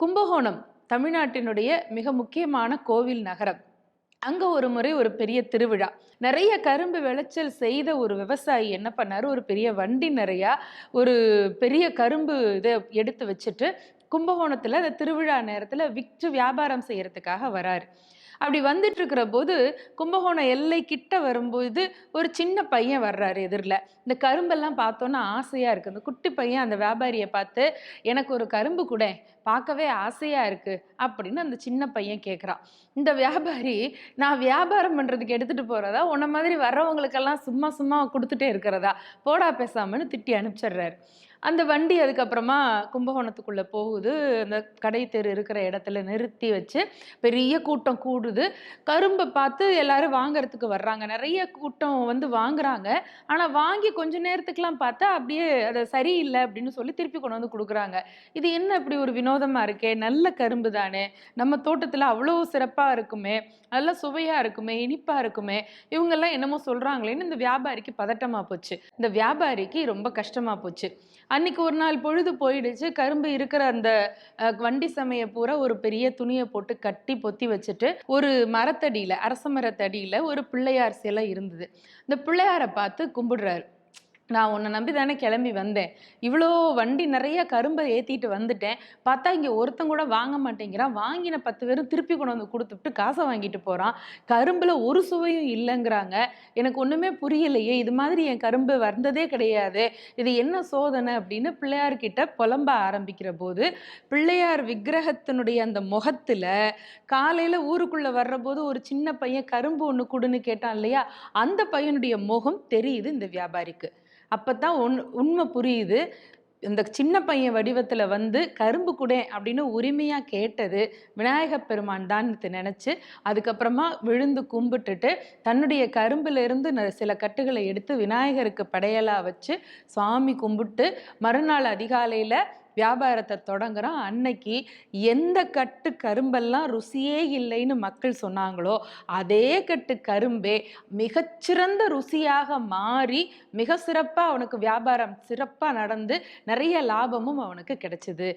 கும்பகோணம் தமிழ்நாட்டினுடைய மிக முக்கியமான கோவில் நகரம். அங்கே ஒரு முறை ஒரு பெரிய திருவிழா. நிறைய கரும்பு விளைச்சல் செய்த ஒரு விவசாயி என்ன பண்ணாரு? ஒரு பெரிய வண்டி நிறையா ஒரு பெரிய கரும்பு இதை எடுத்து வச்சுட்டு கும்பகோணத்தில் அந்த திருவிழா நேரத்தில் விற்று வியாபாரம் செய்கிறதுக்காக வராரு. அப்படி வந்துட்டு இருக்கிற போது கும்பகோணம் எல்லை கிட்ட வரும்போது ஒரு சின்ன பையன் வர்றாரு எதிரில். இந்த கரும்பெல்லாம் பார்த்தோன்னா ஆசையாக இருக்குது அந்த குட்டி பையன் அந்த வியாபாரியை பார்த்து எனக்கு ஒரு கரும்பு கூட பார்க்கவே ஆசையாக இருக்குது அப்படின்னு அந்த சின்ன பையன் கேட்குறான் இந்த வியாபாரி நான் வியாபாரம் பண்ணுறதுக்கு எடுத்துகிட்டு போகிறதா உன்ன மாதிரி வர்றவங்களுக்கெல்லாம் சும்மா சும்மா கொடுத்துட்டே இருக்கிறதா? போடா பேசாமன்னு திட்டி அனுப்பிச்சிடுறாரு. அந்த வண்டி அதுக்கப்புறமா கும்பகோணத்துக்குள்ளே போகுது. அந்த கடை தெரு இருக்கிற இடத்துல நிறுத்தி வச்சு பெரிய கூட்டம் கூடுது. கரும்பை பார்த்து எல்லாரும் வாங்குறதுக்கு வர்றாங்க. நிறைய கூட்டம் வந்து வாங்குறாங்க. ஆனால் வாங்கி கொஞ்ச நேரத்துக்குலாம் பார்த்தா அப்படியே அதை சரியில்லை அப்படின்னு சொல்லி திருப்பி கொண்டு வந்து கொடுக்குறாங்க. இது என்ன இப்படி ஒரு வினோதமாக இருக்கே? நல்ல கரும்பு தானே. நம்ம தோட்டத்தில் அவ்வளோ சிறப்பாக இருக்குமே. நல்ல சுவையாக இருக்குமே. இனிப்பாக இருக்குமே. இவங்கெல்லாம் என்னமோ சொல்கிறாங்களேன்னு இந்த வியாபாரிக்கு பதட்டமாக போச்சு. இந்த வியாபாரிக்கு ரொம்ப கஷ்டமாக போச்சு. அன்னைக்கு ஒரு நாள் பொழுது போயிடுச்சு. கரும்பு இருக்கிற அந்த அஹ், வண்டி சமைய பூரா ஒரு பெரிய துணியை போட்டு கட்டி பொத்தி வச்சுட்டு ஒரு மரத்தடியில அரச மரத்தடியில ஒரு பிள்ளையார் சிலை இருந்தது. இந்த பிள்ளையாரை பார்த்து கும்பிடுறாரு. நான் உன்னை நம்பி தானே கிளம்பி வந்தேன். இவ்வளோ வண்டி நிறைய கரும்பை ஏற்றிட்டு வந்துட்டேன். பார்த்தா இங்கே ஒருத்தன் கூட வாங்க மாட்டேங்கிறான். வாங்கின பத்து பேரும் திருப்பி கொண்டு வந்து கொடுத்துட்டு காசை வாங்கிட்டு போகிறான் கரும்பில் ஒரு சுவையும் இல்லைங்கிறாங்க. எனக்கு ஒன்றுமே புரியலையே. இது மாதிரி என் கரும்பு வந்ததே கிடையாது. இது என்ன சோதனை அப்படின்னு பிள்ளையார்கிட்ட புலம்ப ஆரம்பிக்கிற போது பிள்ளையார் விக்கிரகத்தினுடைய அந்த முகத்தில் காலையில் ஊருக்குள்ளே வர்ற போது ஒரு சின்ன பையன் கரும்பு ஒன்று கொடுன்னு கேட்டான் இல்லையா? அந்த பையனுடைய முகம் தெரியுது இந்த வியாபாரிக்கு. அப்போ தான் உண் உண்மை புரியுது. இந்த சின்ன பையன் வடிவத்தில் வந்து கரும்பு குடே அப்படின்னு உரிமையாக கேட்டது விநாயகப் பெருமான் தான் நினச்சி அதுக்கப்புறமா விழுந்து கும்பிட்டுட்டு தன்னுடைய கரும்பிலிருந்து ந- சில கட்டுகளை எடுத்து விநாயகருக்கு படையலாக வச்சு சுவாமி கும்பிட்டு மறுநாள் அதிகாலையில் வியாபாரத்தை தொடங்குறோம் அன்னைக்கு எந்த கட்டு கரும்பெல்லாம் ருசியே இல்லைன்னு மக்கள் சொன்னாங்களோ அதே கட்டு கரும்பே மிகச்சிறந்த ருசியாக மாறி மிக சிறப்பாக அவனுக்கு வியாபாரம் சிறப்பாக நடந்து நிறைய லாபமும் அவனுக்கு கிடைச்சிது.